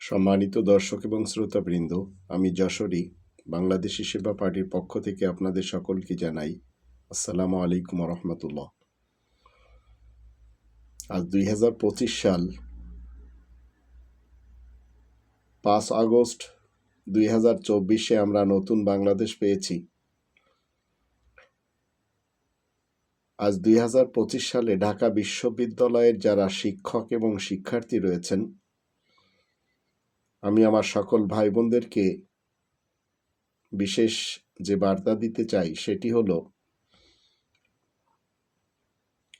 সম্মানিত দর্শক এবং শ্রোতাবৃন্দ, আমি যশোরী, বাংলাদেশি সেবা পার্টির পক্ষ থেকে আপনাদের সকলকে জানাই আসসালামু আলাইকুম রহমতুল্লাহ আজ দুই হাজার পঁচিশ সাল, পাঁচ আগস্ট দুই হাজার চব্বিশে আমরা নতুন বাংলাদেশ পেয়েছি। আজ দুই হাজার পঁচিশ সালে ঢাকা বিশ্ববিদ্যালয়ের যারা শিক্ষক এবং শিক্ষার্থী রয়েছেন আমি আমার সকল ভাই বোনদেরকে বিশেষ যে বার্তা দিতে চাই সেটি হলো,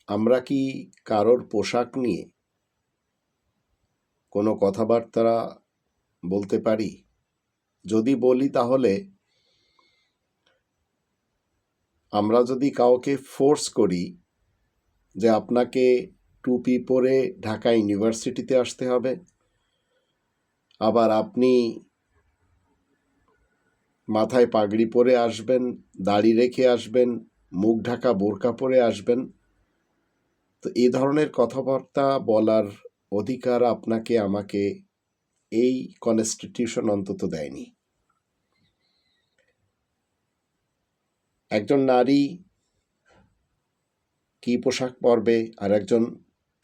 আমরা কি কারোর পোশাক নিয়ে কোনো কথাবার্তা বলতে পারি? যদি বলি তাহলে আমরা যদি কাউকে ফোর্স করি যে আপনাকে টুপি পরে ঢাকা ইউনিভার্সিটিতে আসতে হবে আবার আপনি মাথায় পাগড়ি পরে আসবেন, দাড়ি রেখে আসবেন, মুখ ঢাকা বোরকা পরে আসবেন। তো এই ধরনের কথাবার্তা বলার অধিকার আপনাকে, আমাকে এই কনস্টিটিউশন অন্তত দেয়নি। একজন নারী কি পোশাক পরবে আর একজন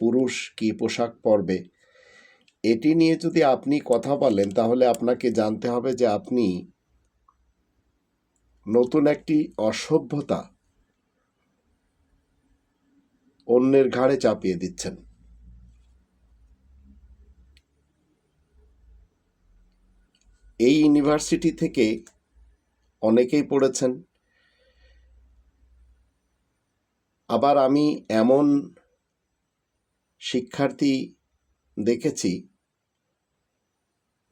পুরুষ কি পোশাক পরবে এটি নিয়ে যদি আপনি কথা বলেন, তাহলে আপনাকে জানতে হবে যে আপনি নতুন একটি অসভ্যতা অন্যের ঘাড়ে চাপিয়ে দিচ্ছেন। এই ইউনিভার্সিটি থেকে অনেকেই পড়েছেন। আবার আমি এমন শিক্ষার্থী দেখেছি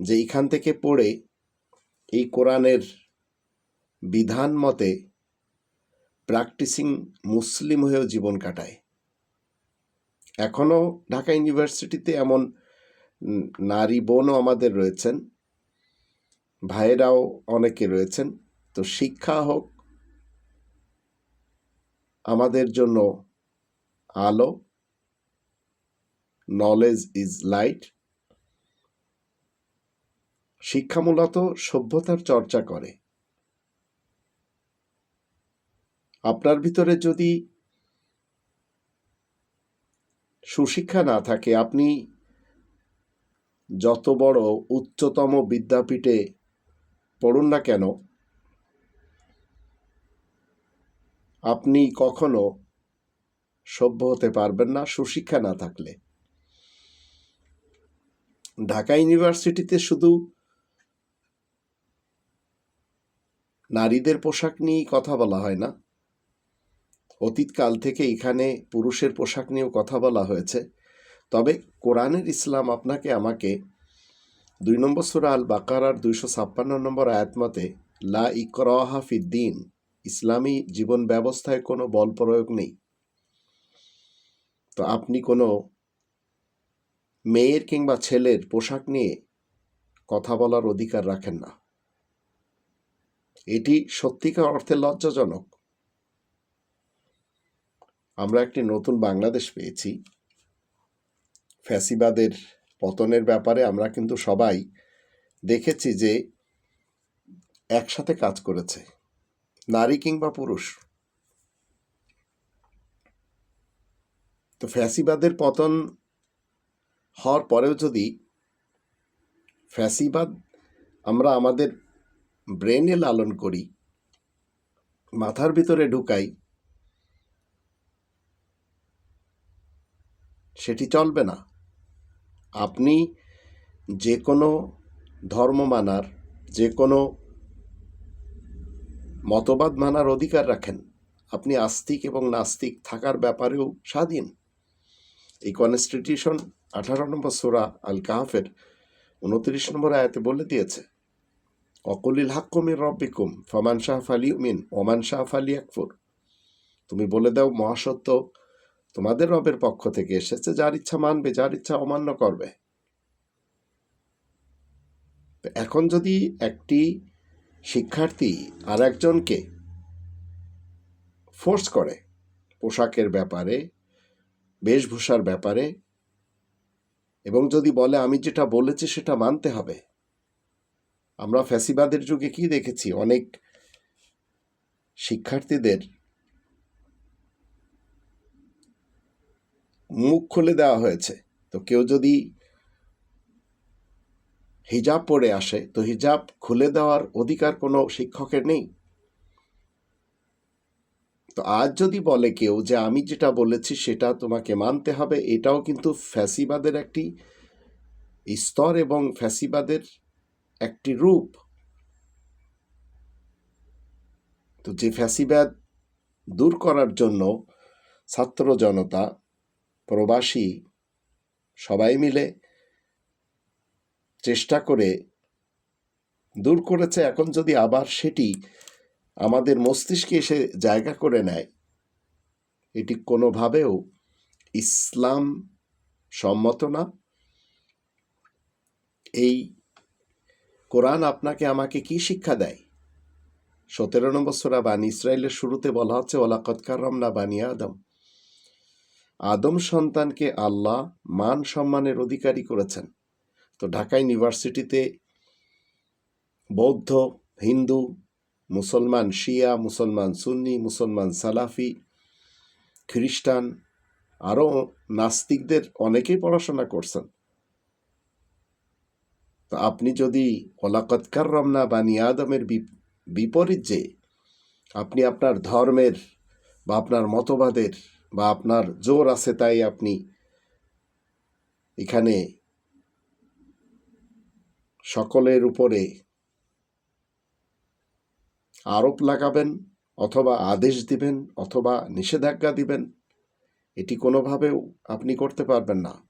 যে এইখান থেকে পড়ে এই কোরআনের বিধান মতে প্র্যাকটিসিং মুসলিম হয়েও জীবন কাটায়। এখনও ঢাকা ইউনিভার্সিটিতে এমন নারী বোনও আমাদের রয়েছেন, ভাইয়েরাও অনেকে রয়েছেন। তো শিক্ষা হোক, আমাদের জন্য আলো নলেজ ইজ লাইট শিক্ষা মূলত সভ্যতার চর্চা করে। আপনার ভিতরে যদি সুশিক্ষা না থাকে, আপনি যত বড় উচ্চতম বিদ্যাপীঠে পড়ুন না কেন, আপনি কখনো সভ্য হতে পারবেন না, সুশিক্ষা না থাকলে। ঢাকা ইউনিভার্সিটিতে শুধু নারীদের পোশাক নিয়েই কথা বলা হয় না। অতীতকাল থেকে এখানে পুরুষের পোশাক নিয়েও কথা বলা হয়েছে। তবে কোরআনের ইসলাম আপনাকে আমাকে দুই নম্বর সুরা আল বাকারার দুইশো ছাপ্পান্ন নম্বর আয়াত মতে, লা ইকরাহা ফিদ্দিন ইসলামী জীবন ব্যবস্থায় কোনো বল প্রয়োগ নেই। তো আপনি কোনো মেয়ের কিংবা ছেলের পোশাক নিয়ে কথা বলার অধিকার রাখেন না। এটি সত্যিকার অর্থে লজ্জাজনক। আমরা একটি নতুন বাংলাদেশ পেয়েছি। ফ্যাসিবাদের পতনের ব্যাপারে আমরা কিন্তু সবাই দেখেছি যে একসাথে কাজ করেছে, নারী কিংবা পুরুষ। তো ফ্যাসিবাদের পতন হওয়ার পরেও যদি ফ্যাসিবাদ আমরা আমাদের ব্রেনে লালন করি, মাথার ভিতরে ঢুকাই, সেটি চলবে না। আপনি যে কোনো ধর্ম মানার যে কোনো মতবাদ মানার অধিকার রাখেন। আপনি আস্তিক এবং নাস্তিক থাকার ব্যাপারেও স্বাধীন। এই কনস্টিটিউশন আঠারো নম্বর সোরা আল কাহাফের উনত্রিশ নম্বর আয়াতে বলে দিয়েছে, অকলিল হাক্কুমির রব্বিকুম ফমান শাহ ফালি উমিন ওমান শাহ ফালি আকফুর তুমি বলে দাও, মহাসত্য তোমাদের রবের পক্ষ থেকে এসেছে, যার ইচ্ছা মানবে, যার ইচ্ছা অমান্য করবে। এখন যদি একটি শিক্ষার্থী আর একজনকে ফোর্স করে পোশাকের ব্যাপারে, বেশভূষার ব্যাপারে এবং যদি বলে, আমি যেটা বলেছি সেটা মানতে হবে। আমরা ফ্যাসিবাদের যুগে কি দেখেছি? অনেক শিক্ষার্থীদের মুখ খুলে দেওয়া হয়েছে। তো কেউ যদি হিজাব পরে আসে, তো হিজাব খুলে দেওয়ার অধিকার কোনো শিক্ষকের নেই? তো আজ যদি বলে কেউ যে আমি যেটা বলেছি সেটা তোমাকে মানতে হবে, এটাও কিন্তু ফ্যাসিবাদের একটি স্তর এবং ফ্যাসিবাদের একটি রূপ। তো যে ফ্যাসিবাদ দূর করার জন্য ছাত্র জনতা, প্রবাসী সবাই মিলে চেষ্টা করে দূর করেছে, এখন যদি আবার সেটি আমাদের মস্তিষ্কে এসে জায়গা করে নেয়। এটি কোনোভাবেও ইসলাম সম্মত না। এই কোরআন আপনাকে আমাকে কি শিক্ষা দেয়? সতেরো নম্বর সোরা বানি ইসরায়েলের শুরুতে বলা হচ্ছে ওলাকত কাররামনা বানি আদম। আদম সন্তানকে আল্লাহ মান সম্মানের অধিকারী করেছেন। তো ঢাকা ইউনিভার্সিটিতে বৌদ্ধ, হিন্দু মুসলমান শিয়া, মুসলমান সুন্নি, মুসলমান সালাফি, খ্রিস্টান আরও নাস্তিকদের অনেকেই পড়াশোনা করছেন। তো আপনি যদি ওলাকৎকার রমনা বানি আদমের বিপ- বিপরীত যে আপনি আপনার ধর্মের বা আপনার মতবাদের বা আপনার জোর আছে তাই আপনি এখানে সকলের উপরে আরোপ লাগাবেন অথবা আদেশ দিবেন অথবা নিষেধাজ্ঞা দিবেন, এটি কোনোভাবেও আপনি করতে পারবেন না।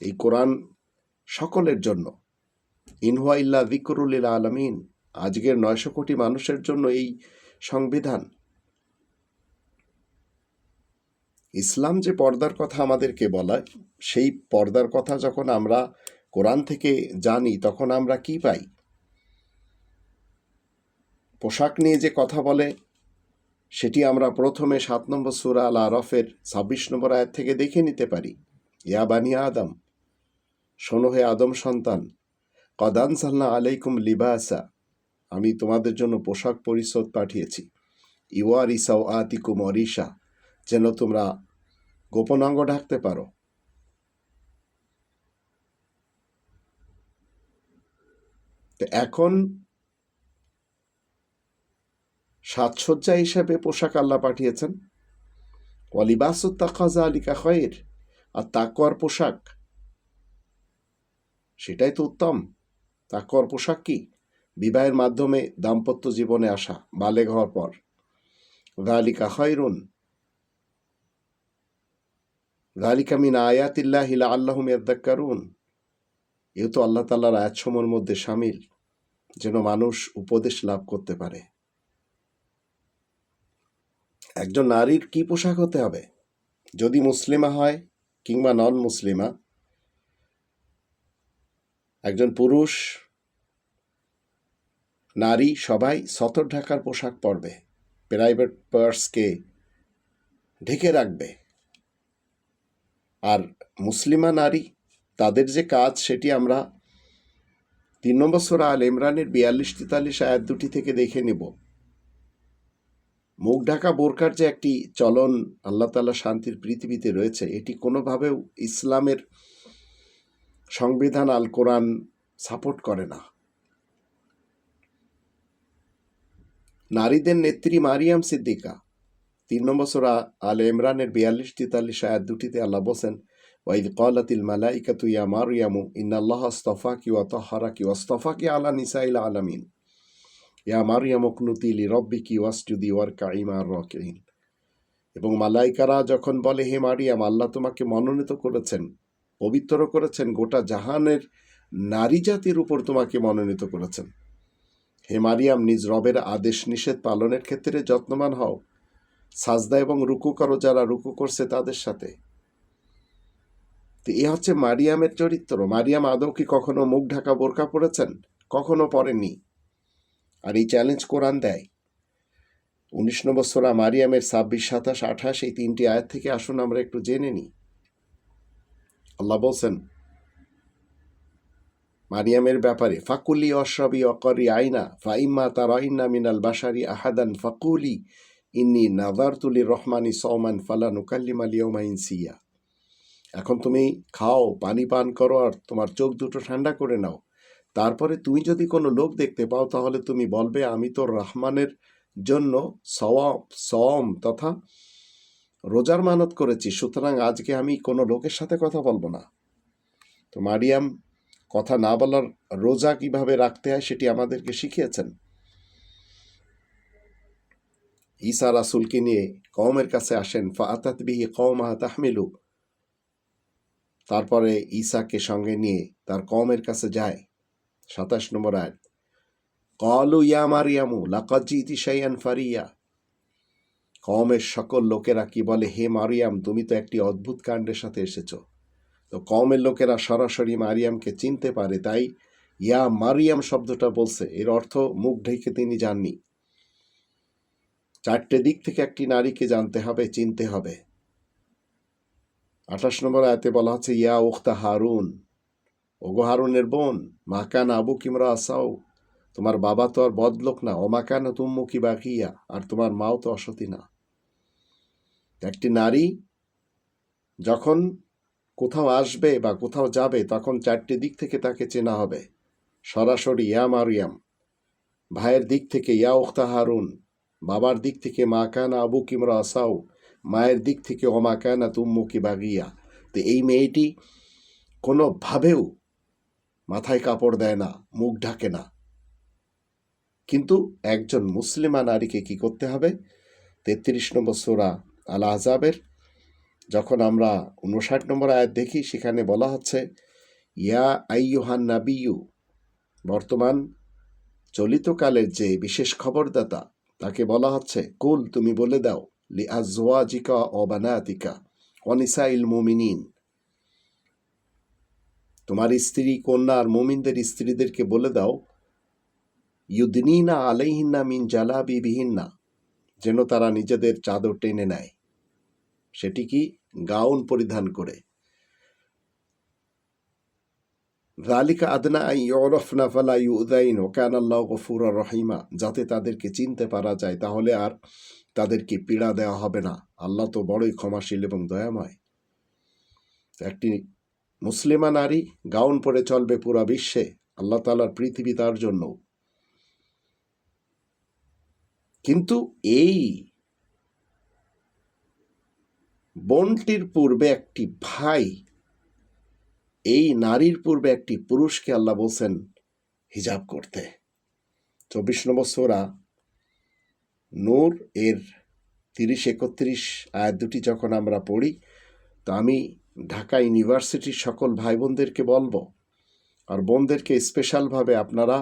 এই কোরআন সকলের জন্য। ইনহুয়া ইল্লা দিকরুল আলমিন। আজকের নয়শো কোটি মানুষের জন্য এই সংবিধান। ইসলাম যে পর্দার কথা আমাদেরকে বলায়, সেই পর্দার কথা যখন আমরা কোরআন থেকে জানি, তখন আমরা কি পাই? পোশাক নিয়ে যে কথা বলে, সেটি আমরা প্রথমে সাত নম্বর সুরা আল আরফের ছাব্বিশ নম্বর আয়াত থেকে দেখে নিতে পারি। ইয়া বানিয়া আদম, শোনো হে আদম সন্তান কদান সাল্লা আলাইকুম লিবাসা, আমি তোমাদের জন্য পোশাক পরিষদ পাঠিয়েছি। ইওয়ার ইসাও আতিকুম অরিসা যেন তোমরা গোপনাঙ্গ ঢাকতে পারো। তো এখন সাজসজ্জা হিসাবে পোশাক আল্লাহ পাঠিয়েছেন। ওয়ালিবাসুত্তাকাজা আলিকা খয়ের, আর তাকওয়ার পোশাক। সেটাই তো উত্তম। তাকওয়ার পোশাক কি? বিবাহের মাধ্যমে দাম্পত্য জীবনে আসা, বালেগ হওয়ার পর। গালিকা খয়রুন। গালিকা মিন আয়াতিল্লাহ হিলা আল্লাহম ইয়াদ্দাক্কারুন। এও তো আল্লাহ তাল্লাহর আয়াতসমূহের মধ্যে সামিল, যেন মানুষ উপদেশ লাভ করতে পারে। একজন নারীর কি পোশাক হতে হবে? যদি মুসলিমা হয় কিংবা নন মুসলিমা একজন পুরুষ, নারী, সবাই সতর ঢাকার পোশাক পরবে প্রাইভেট পার্সকে ঢেকে রাখবে। আর মুসলিমা নারী, তাদের যে কাজ সেটি আমরা তিন নম্বর সোরা আল ইমরানের বিয়াল্লিশ তেতাল্লিশ আয়াত দুটি থেকে দেখে নেব। মুখ ঢাকা বোরকার যে একটি চলন আল্লাহ তালা শান্তির পৃথিবীতে রয়েছে, এটি কোনোভাবেও ইসলামের সংবিধান আল কোরআন সাপোর্ট করে না। নারীদের নেত্রী মারিয়াম সিদ্দিকা, তিন নম্বর সোরা আল ইমরানের বিয়াল্লিশ, তেতাল্লিশ আয়াত দুটিতে আল্লাহ বসেন ওয়াইদ কলাতিল মালাইকাতু ইয়া মারিয়ামু, ইন্নাল্লাহ আস্তফাকি ওয়া তাহহারাকি ওয়াস্তফাকি আলা নিসাইল আলামিন। ইয়া মারিয়াম কুনুতি লি রব্বিকি ওয়াসজুদি ওয়ারকাইমা রাকিন এবং মালাইকারা যখন বলে, হে মারিয়াম, আল্লাহ তোমাকে মনোনীত করেছেন, পবিত্র করেছেন, গোটা জাহানের নারী জাতির উপর তোমাকে মনোনীত করেছেন। হে মারিয়াম, নিজ রবের আদেশ নিষেধ পালনের ক্ষেত্রে যত্নবান হও। সাজদা এবং রুকু করো যারা রুকু করছে তাদের সাথে। তো এ হচ্ছে মারিয়ামের চরিত্র। মারিয়াম আদৌ কি কখনো মুখ ঢাকা বোরকা পড়েছেন কখনো পড়েননি আর এই চ্যালেঞ্জ কোরআন দেয়। উনিশ নম্বর সোরা মারিয়ামের ছাব্বিশ, সাতাশ, আঠাশ, এই তিনটি আয়াত থেকে আসুন, আমরা একটু জেনে নিই। আল্লাহ বলছেন, মারিয়ামের ব্যাপারে, ফাকুলি অশ্রবি অকরি আইনা, ফাইম্মা তারাইন্না মিনাল বাসারি আহাদান, ফাকুলি ইন্নি নাজারতুলি রহমানি সৌমান ফালা নুকাল্লিম আলিয়মা ইনসিয়া। এখন তুমি খাও, পানি পান করো, আর তোমার চোখ দুটো ঠান্ডা করে নাও। তারপরে তুমি যদি কোনো লোক দেখতে পাও, তাহলে তুমি বলবে, আমি তো রহমানের জন্য সওয়াব সম তথা রোজার মানত করেছি। সুতরাং আজকে আমি কোনো লোকের সাথে কথা বলব না। তো মারিয়াম কথা না বলার রোজা কীভাবে রাখতে হয় সেটি আমাদেরকে শিখিয়েছেন। ঈসা রাসুলকে নিয়ে কওমের কাছে আসেন, ফাআতাত বিহি কওমাহা তারপরে ঈসাকে সঙ্গে নিয়ে তার কওমের কাছে যায়। সাতাশ নম্বর আয়াত, কলু ইয়া মারিয়ামু, লাকাদ জিতি ফারিয়া। কওমের সকল লোকেরা কি বলে, হে মারিয়াম, তুমি তো একটি অদ্ভুত কাণ্ডের সাথে এসেছ। তো কওমের লোকেরা সরাসরি মারিয়ামকে চিনতে পারে, তাই ইয়া মারিয়াম শব্দটা বলছে। এর অর্থ, মুখ ঢেকে তিনি জাননি চারটে দিক থেকে একটি নারীকে জানতে হবে, চিনতে হবে। আঠাশ নম্বর আয়তে বলা হচ্ছে, ইয়া উখতা হারুন। ওগো হারুনের বোন, মাকান আবু কিমরা আসাও। তোমার বাবা তো আর বদলোক না, ও মাকান তুম্মু কি বাকিয়া, আর তোমার মাও তো অসতী না। একটি নারী যখন কোথাও আসবে বা কোথাও যাবে, তখন চারটি দিক থেকে তাকে চেনা হবে। সরাসরি, ইয়া মারিয়াম, ভাইয়ের দিক থেকে ইয়া উখতা হারুন, বাবার দিক থেকে মা কানা আবু কিমরা আসাও, মায়ের দিক থেকে অমা কানা তুম্মু কি বাগিয়া। তো এই মেয়েটি কোনোভাবেও মাথায় কাপড় দেয় না, মুখ ঢাকে না। কিন্তু একজন মুসলিমা নারীকে কি করতে হবে? তেত্রিশ নম্বর সোরা আল আজাবের যখন আমরা উনষাট নম্বর আয়াত দেখি, সেখানে বলা হচ্ছে, ইয়া আইয়ুহান নাবিয়ু বর্তমান চলিতকালের যে বিশেষ খবরদাতা, তাকে বলা হচ্ছে, কুল, তুমি বলে দাও লি আজওয়াজিকা ও বানাতিকা অনিসাইল মুমিনিন তোমার স্ত্রী, কন্যা আর মুমিনদের স্ত্রীদেরকে বলে দাও ইউদিনা আলাইহিন্না মিন জালাবি বিহিন্না যেন তারা নিজেদের চাদর টেনে নেয়। সেটি কি গাউন পরিধান করে? রালিকা আদনা ইউরফনা ফালা ইউদাইন ও কান আল্লাহ গফুর রহিমা, যাতে তাদেরকে চিনতে পারা যায়, তাহলে আর তাদেরকে পীড়া দেওয়া হবে না। আল্লাহ তো বড়ই ক্ষমাশীল এবং দয়াময়। একটি মুসলিমা নারী গাউন পরে চলবে পুরা বিশ্বে। আল্লাহ তালার পৃথিবী তার জন্য। কিন্তু এই বোনটির পূর্বে একটি ভাই, এই নারীর পূর্বে একটি পুরুষকে আল্লাহ বলছেন, হিজাব করতে। চব্বিশ নম্বর সোরা নূর, এর তিরিশ একত্রিশ, আয়াত দুটি যখন আমরা পড়ি, তো আমি ঢাকা ইউনিভার্সিটির সকল ভাই বোনদেরকে বলব, আর বোনদেরকে স্পেশালভাবে আপনারা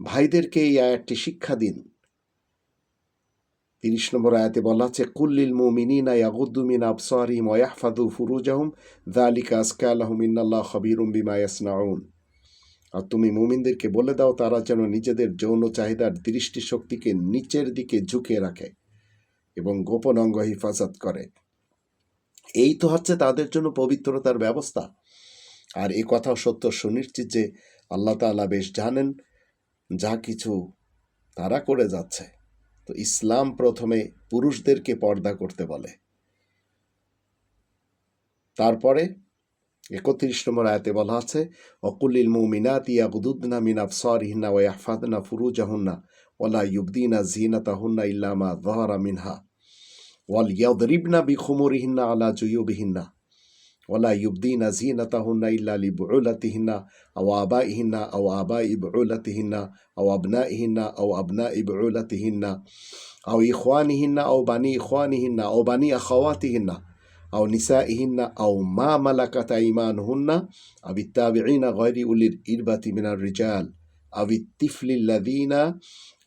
ভাইদেরকে এই আয়াতটি শিক্ষা দিন। তিরিশ নম্বর আয়াতে বলা আছে কুল্লিল মুমিনিনা ইয়াগুদ্দু মিন আবসারিহিম ওয়া ইয়াহফাযু ফুরুজাহুম, যালিকা আজকা লাহুম ইন্নাল্লাহ খাবীরুম বিমা ইয়াসনাউন। আর তুমি মুমিনদেরকে বলে দাও, তারা যেন নিজেদের যৌন চাহিদার দৃষ্টিশক্তিকে নিচের দিকে ঝুঁকে রাখে এবং গোপন অঙ্গ হেফাজত করে। এই তো হচ্ছে তাদের জন্য পবিত্রতার ব্যবস্থা। আর এ কথাও সত্য, সুনিশ্চিত যে আল্লাহ তাআলা বেশ জানেন যা কিছু তারা করে যাচ্ছে। তো ইসলাম প্রথমে পুরুষদেরকে পর্দা করতে বলে। তারপরে একত্রিশ নম্বর আয়াতে বলা আছে অকুলিল মুমিনাত ইয়াগুদুদনা মিন আবসারিহিন্না ওয়া ইয়াহফাদনা ফুরুজাহুন্না ওয়ালা ইউবদিনা জিনাতাহুন্না ইল্লা মা যাহারা মিনহা। وليضربن بخمورهن على جيوبهن ولا يبدين زينتهن إلا لبعولتهن أو آبائهن أو آباء بعولتهن أو أبنائهن أو أبناء بعولتهن أو إخوانهن أو بني إخوانهن أو بني أخواتهن أو نسائهن أو ما ملكت أيمانهن أو التابعين غير أولي الإربة من الرجال أو الطفل الذين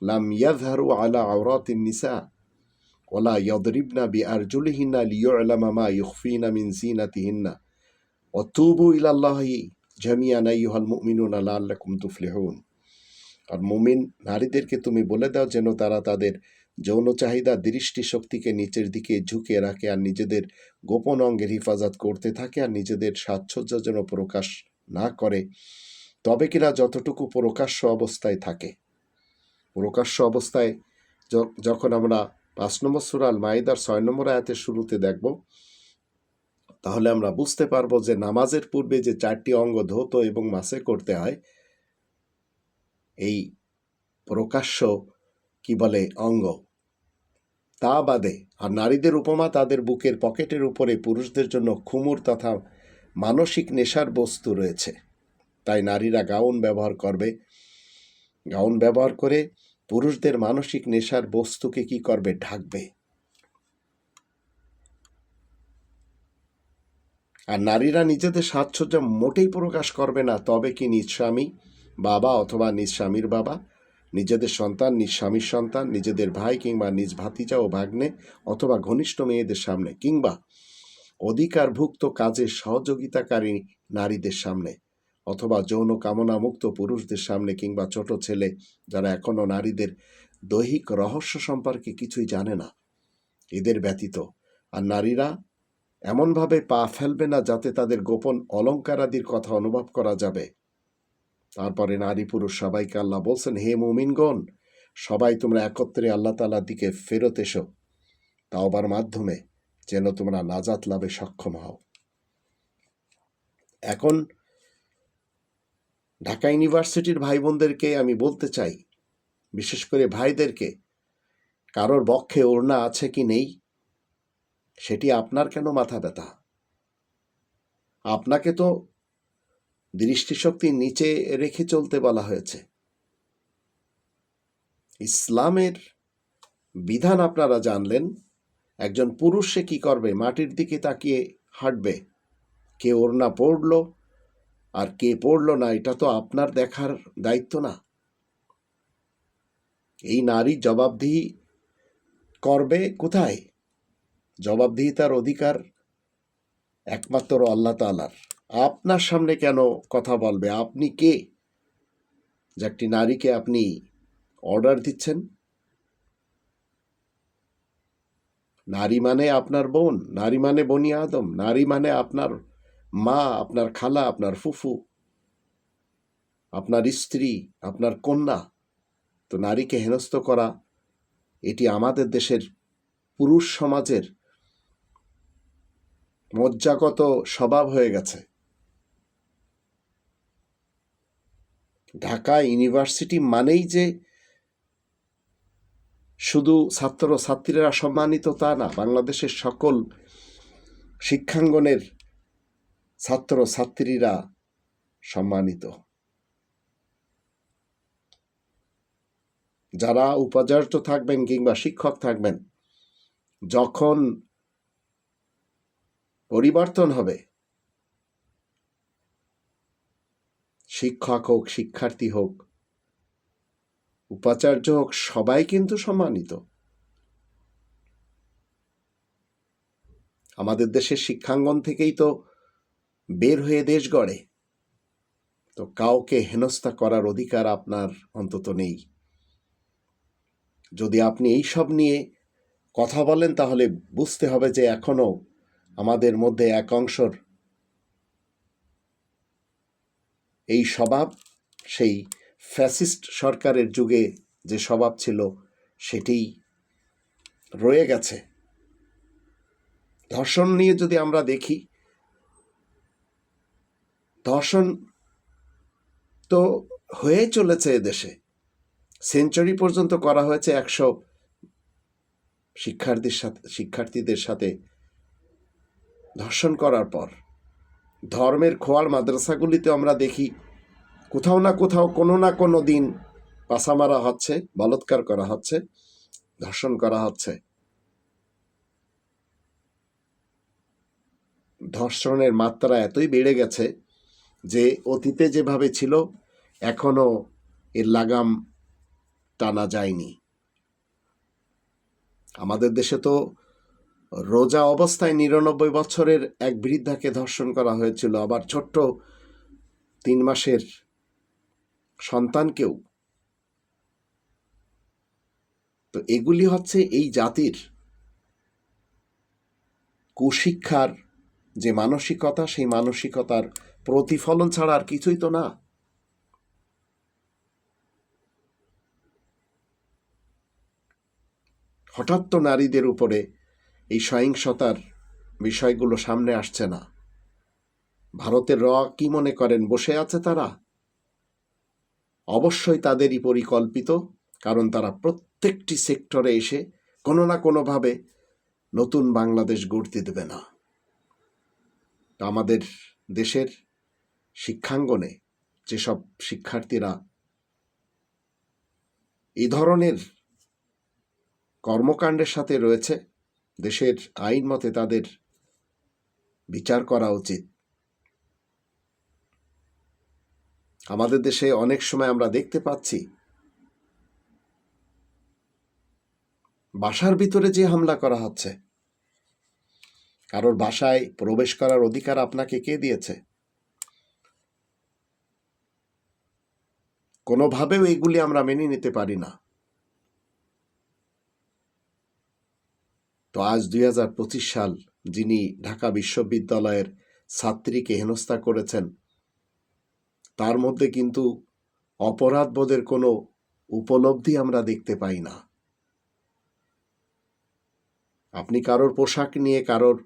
لم يظهروا على عورات النساء. ওলা ইয়দরিবনা বি আর জুলহিনা লিওলামা মা ইউফিনা মিন সিনাতিহিন্না অতুবু ইলাল্লাহি জামিয়ান ইউহাল মুমিনুন আল্লাহ আল্লাকুম তুফলিহুন আর মুমিন নারীদেরকে তুমি বলে দাও যেন তারা তাদের যৌন চাহিদা দৃষ্টিশক্তিকে নিচের দিকে ঝুঁকে রাখে আর নিজেদের গোপন অঙ্গের হেফাজত করতে থাকে আর নিজেদের সাজসজ্জা যেন প্রকাশ না করে। তবে কিনা যতটুকু প্রকাশ্য অবস্থায় থাকে, প্রকাশ্য অবস্থায় যখন আমরা পাঁচ নম্বর সুরাল মাইদার ছয় নম্বর আয়াতের শুরুতে দেখব। তাহলে আমরা বুঝতে পারব যে নামাজের পূর্বে যে চারটি অঙ্গ ধৌত এবং মাসে করতে হয়, এই প্রকাশ্য কি বলে অঙ্গ? তা বাদে, আর নারীদের উপমা তাদের বুকের পকেটের উপরে, পুরুষদের জন্য খুমুর তথা মানসিক নেশার বস্তু রয়েছে। তাই নারীরা গাউন ব্যবহার করবে। গাউন ব্যবহার করে পুরুষদের মানসিক নেশার বস্তুকে কি করবে? ঢাকবে। আর নারীরা নিজেদের সাজসজ্জা মোটেই প্রকাশ করবে না। তবে কি নিজ স্বামী বাবা অথবা নিজ স্বামীর বাবা, নিজেদের সন্তান, নিজ স্বামীর সন্তান, নিজেদের ভাই কিংবা নিজ ভাতিজা ও ভাগ্নে অথবা ঘনিষ্ঠ মেয়েদের সামনে, কিংবা অধিকারভুক্ত কাজে সহযোগিতাকারী নারীদের সামনে। অথবা যৌন কামনামুক্ত পুরুষদের সামনে কিংবা ছোট ছেলে যারা এখনও নারীদের দৈহিক রহস্য সম্পর্কে কিছুই জানে না, এদের ব্যতীত। আর নারীরা এমনভাবে পা ফেলবে না যাতে তাদের গোপন অলঙ্কারাদির কথা অনুভব করা যাবে। তারপরে নারী পুরুষ সবাইকে আল্লাহ বলছেন, হে মুমিনগণ, সবাই তোমরা একত্রে আল্লাহ তালার দিকে ফেরত এসো। তাওবার মাধ্যমে যেন তোমরা নাজাত লাভে সক্ষম হও। এখন ঢাকা ইউনিভার্সিটির ভাই বোনদেরকে আমি বলতে চাই, বিশেষ করে ভাইদেরকে, কারোর বক্ষে ওড়না আছে কি নেই? সেটি আপনার কেন মাথা ব্যথা? আপনাকে তো দৃষ্টিশক্তি নিচে রেখে চলতে বলা হয়েছে। ইসলামের বিধান আপনারা জানলেন, একজন পুরুষ সে কি করবে? মাটির দিকে তাকিয়ে হাঁটবে। কে ওড়না পড়ল আর কে পড়ল না, এটা তো আপনার দেখার দায়িত্ব না। এই নারী জবাবদিহি করবে কোথায়? জবাবদিহিতার অধিকার একমাত্র আল্লাহ তালার আপনার সামনে কেন কথা বলবে? আপনি কে? যে একটি নারীকে আপনি অর্ডার দিচ্ছেন? নারী মানে আপনার বোন, নারী মানে বনি আদম, নারী মানে আপনার মা, আপনার খালা, আপনার ফুফু, আপনার স্ত্রী, আপনার কন্যা, তো নারীকে হেনস্থ করা, এটি আমাদের দেশের পুরুষ সমাজের মজ্জাগত স্বভাব হয়ে গেছে। ঢাকা ইউনিভার্সিটি মানেই যে শুধু ছাত্র ছাত্রীরা সম্মানিত তা না, বাংলাদেশের সকল শিক্ষাঙ্গনের ছাত্র ছাত্রীরা সম্মানিত। যারা উপাচার্য থাকবেন কিংবা শিক্ষক থাকবেন, যখন পরিবর্তন হবে, শিক্ষক হোক, শিক্ষার্থী হোক, উপাচার্য হোক, সবাই কিন্তু সম্মানিত। আমাদের দেশের শিক্ষাঙ্গন থেকেই তো বের হয়ে দেশ গড়ে। তো কাউকে হেনস্থা করার অধিকার আপনার অন্তত নেই। যদি আপনি এই সব নিয়ে কথা বলেন, তাহলে বুঝতে হবে যে এখনও আমাদের মধ্যে এক অংশর এই স্বভাব, সেই ফ্যাসিস্ট সরকারের যুগে যে স্বভাব ছিল সেটি রয়ে গেছে। ধর্ষণ নিয়ে যদি আমরা দেখি ধর্ষণ তো হয়ে চলেছে দেশে সেঞ্চুরি পর্যন্ত করা হয়েছে একশো শিক্ষার্থীর সাথে, শিক্ষার্থীদের সাথে ধর্ষণ করার পর। ধর্মের খোয়াল মাদ্রাসাগুলিতে আমরা দেখি, কোথাও না কোথাও কোনো না কোনো দিন পাশা মারা হচ্ছে, বলৎকার করা হচ্ছে, ধর্ষণ করা হচ্ছে। ধর্ষণের মাত্রা এতই বেড়ে গেছে যে অতীতে যেভাবে ছিল এখনও এর লাগাম টানা যায়নি। আমাদের দেশে তো রোজা অবস্থায় নিরানব্বই বছরের এক বৃদ্ধাকে ধর্ষণ করা হয়েছিল, আবার ছোট্ট তিন মাসের সন্তানকেও। তো এগুলি হচ্ছে এই জাতির কুশিক্ষার যে মানসিকতা, সেই মানসিকতার প্রতিফলন ছাড়া আর কিছুই তো না। হঠাৎ তো নারীদের উপরে এই সহিংসতার বিষয়গুলো সামনে আসছে না। ভারতের র কি মনে করেন, বসে আছে তারা? অবশ্যই তাদেরই পরিকল্পিত, কারণ তারা প্রত্যেকটি সেক্টরে এসে কোনো না কোনোভাবে নতুন বাংলাদেশ গড়তে দেবে না। আমাদের দেশের শিক্ষাঙ্গনে যেসব শিক্ষার্থীরা এই ধরনের কর্মকাণ্ডের সাথে রয়েছে, দেশের আইন মতে তাদের বিচার করা উচিত। আমাদের দেশে অনেক সময় আমরা দেখতে পাচ্ছি, বাসার ভিতরে যে হামলা করা হচ্ছে, কারোর বাসায় প্রবেশ করার অধিকার আপনাকে কে দিয়েছে? কোনোভাবেও এগুলি আমরা মেনে নিতে পারি না। তো আজ দুই হাজার পঁচিশ সাল যিনি ঢাকা বিশ্ববিদ্যালয়ের ছাত্রীকে হেনস্থা করেছেন, তার মধ্যে কিন্তু অপরাধবোধের কোনো উপলব্ধি আমরা দেখতে পাই না। আপনি কারোর পোশাক নিয়ে, কারোর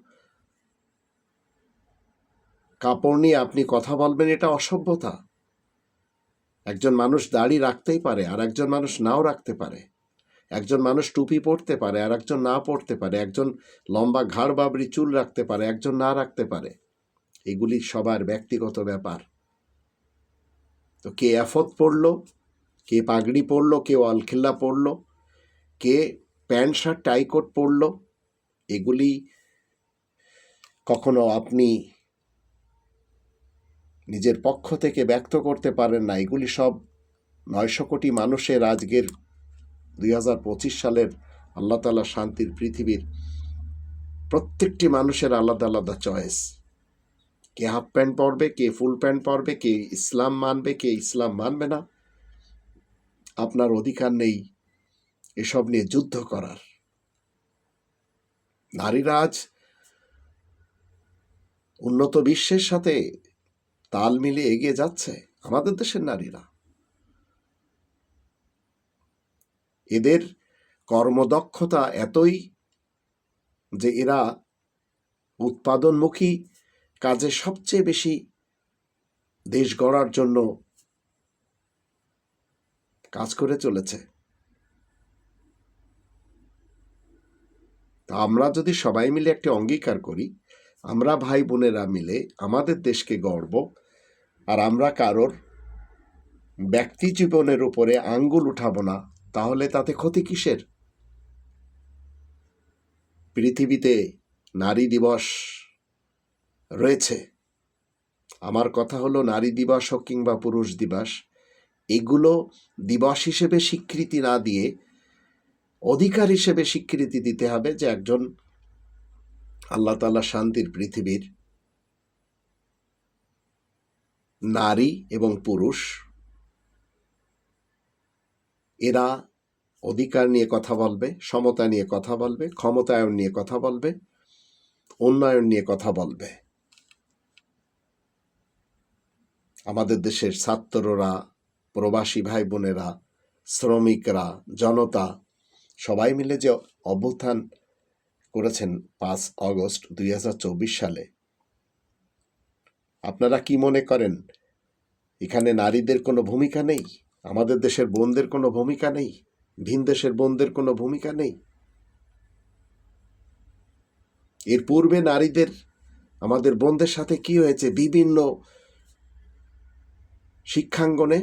কাপড় নিয়ে আপনি কথা বলবেন, এটা অসভ্যতা। একজন মানুষ দাড়ি রাখতেই পারে, আর একজন মানুষ নাও রাখতে পারে। একজন মানুষ টুপি পরতে পারে, আর একজন না পরতে পারে। একজন লম্বা ঘাড়, বাবরি, চুল রাখতে পারে, একজন না রাখতে পারে। এগুলি সবার ব্যক্তিগত ব্যাপার। তো কে এফত পড়ল কে পাগড়ি পরলো, কে অলখিল্লা পরলো, কে প্যান্ট, শার্ট টাইকোট পরলো, এগুলি কখনো আপনি নিজের পক্ষ থেকে ব্যক্ত করতে পারেন না। এগুলি সব নয়শো কোটি মানুষের আজকের দুই হাজার পঁচিশ সালের আল্লাহ তালা শান্তির পৃথিবীর প্রত্যেকটি মানুষের আলাদা আলাদা চয়েস কে হাফ প্যান্ট পরবে, কে ফুল প্যান্ট পরবে, কে ইসলাম মানবে, কে ইসলাম মানবে না। আপনার অধিকার নেই এসব নিয়ে যুদ্ধ করার। নারীরা আজ উন্নত বিশ্বের সাথে তাল মিলিয়ে এগিয়ে যাচ্ছে আমাদের দেশের নারীরা। এদের কর্মদক্ষতা এতই যে এরা উৎপাদনমুখী কাজে সবচেয়ে বেশি দেশ গড়ার জন্য কাজ করে চলেছে। তা আমরা যদি সবাই মিলে একটি অঙ্গীকার করি আমরা ভাই বোনেরা মিলে আমাদের দেশকে গর্ব আর আমরা কারোর ব্যক্তি জীবনের উপরে আঙ্গুল উঠাবো না, তাহলে তাতে ক্ষতি কিসের? পৃথিবীতে নারী দিবস রয়েছে। আমার কথা হলো নারী দিবস হোক কিংবা পুরুষ দিবস, এগুলো দিবস হিসেবে স্বীকৃতি না দিয়ে অধিকার হিসেবে স্বীকৃতি দিতে হবে যে একজন আল্লাহ তালা শান্তির পৃথিবীর নারী এবং পুরুষ, এরা অধিকার নিয়ে কথা বলবে, সমতা নিয়ে কথা বলবে, ক্ষমতায়ন নিয়ে কথা বলবে, উন্নয়ন নিয়ে কথা বলবে। আমাদের দেশের ছাত্ররা, প্রবাসী ভাই বোনেরা শ্রমিকরা, জনতা, সবাই মিলে যে অভ্যুত্থান করেছেন পাঁচ অগস্ট দুই হাজার চব্বিশ সালে। আপনারা কি মনে করেন, এখানে নারীদের কোনো ভূমিকা নেই? আমাদের দেশের বোনদের কোনো ভূমিকা নেই? ভিন দেশের বোনদের কোনো ভূমিকা নেই? এর পূর্বে নারীদের, আমাদের বোনদের সাথে কি হয়েছে বিভিন্ন শিক্ষাঙ্গনে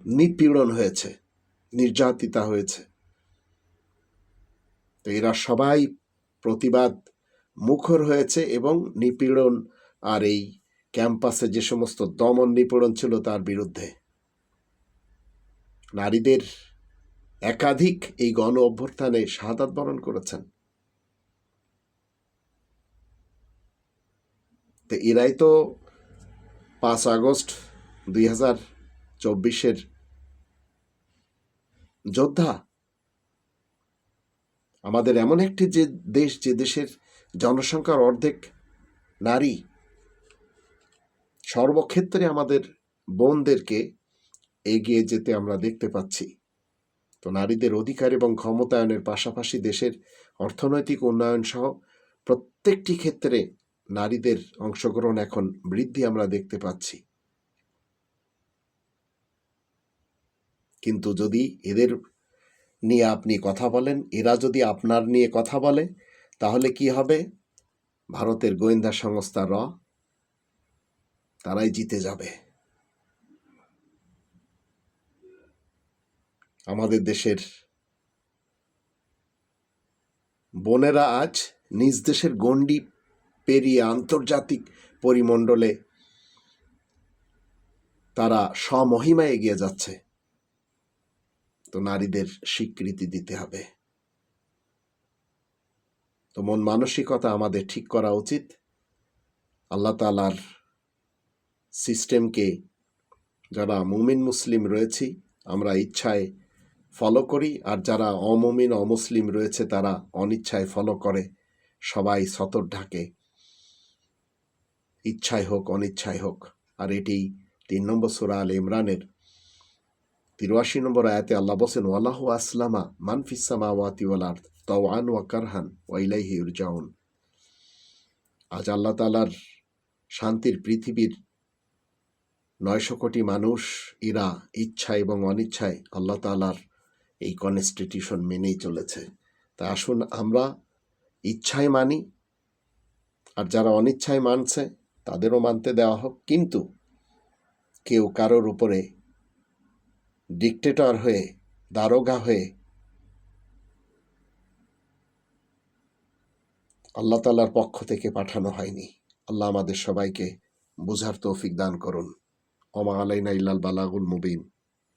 নিপীড়ন হয়েছে, নির্যাতিতা হয়েছে। তো এরা সবাই প্রতিবাদ মুখর হয়েছে এবং নিপীড়ন আর এই ক্যাম্পাসে যে সমস্ত দমন নিপীড়ন ছিল তার বিরুদ্ধে। নারীদের একাধিক এই গণ অভ্যর্থানে শাহাদাত বরণ করেছেন। তো এরাই তো পাঁচ আগস্ট দুই হাজার চব্বিশের যোদ্ধা। আমাদের এমন একটি যে দেশ, যে দেশের জনসংখ্যার অর্ধেক নারী, সর্বক্ষেত্রে আমাদের বোনদেরকে এগিয়ে যেতে আমরা দেখতে পাচ্ছি। তো নারীদের অধিকার এবং ক্ষমতায়নের পাশাপাশি দেশের অর্থনৈতিক উন্নয়ন সহ প্রত্যেকটি ক্ষেত্রে নারীদের অংশগ্রহণ এখন বৃদ্ধি আমরা দেখতে পাচ্ছি। কিন্তু যদি এদের নিয়ে আপনি কথা বলেন। এরা যদি আপনার নিয়ে কথা বলে, তাহলে কি হবে? ভারতের গোয়েন্দা সংস্থা র, তারাই জিতে যাবে। আমাদের দেশের বোনেরা আজ নিজ দেশের গণ্ডি পেরিয়ে আন্তর্জাতিক পরিমণ্ডলে তারা স্বমহিমায় এগিয়ে যাচ্ছে। তো নারীদের স্বীকৃতি দিতে হবে। তো মন মানসিকতা আমাদের ঠিক করা উচিত। আল্লাহ তালার সিস্টেমকে যারা মুমিন মুসলিম রয়েছি, আমরা ইচ্ছায় ফলো করি, আর যারা অমুমিন, অমুসলিম রয়েছে, তারা অনিচ্ছায় ফলো করে। সবাই সতর ঢাকে। ইচ্ছায় হোক, অনিচ্ছায় হোক। আর এটি তিন নম্বর সুরা আল ইমরানের তিরাশি নম্বর আয়াতে আল্লাহ বসেন ওয়ালাহু আসলামা মানফিসামা ওয়াতি ওয়ালার তাওয়ান ওয়া কারহান ওয়াইলাইহি ইরজাউন। আজ আল্লাহ তালার শান্তির পৃথিবীর নয়শো কোটি মানুষ এরা ইচ্ছা এবং অনিচ্ছায় আল্লাহ তালার এই কনস্টিটিউশন মেনেই চলেছে। তা আসুন আমরা ইচ্ছায় মানি, আর যারা অনিচ্ছায় মানছে তাদেরও মানতে দেওয়া হোক। কিন্তু কেউ কারোর উপরে ডিকটেটর হয়ে, দারোগা হয়ে আল্লাহ তালার পক্ষ থেকে পাঠানো হয়নি। আল্লাহ আমাদের সবাইকে বোঝার তৌফিক দান করুন। অমা আলাইনা ইল্লাল বালাগুল মুবিন।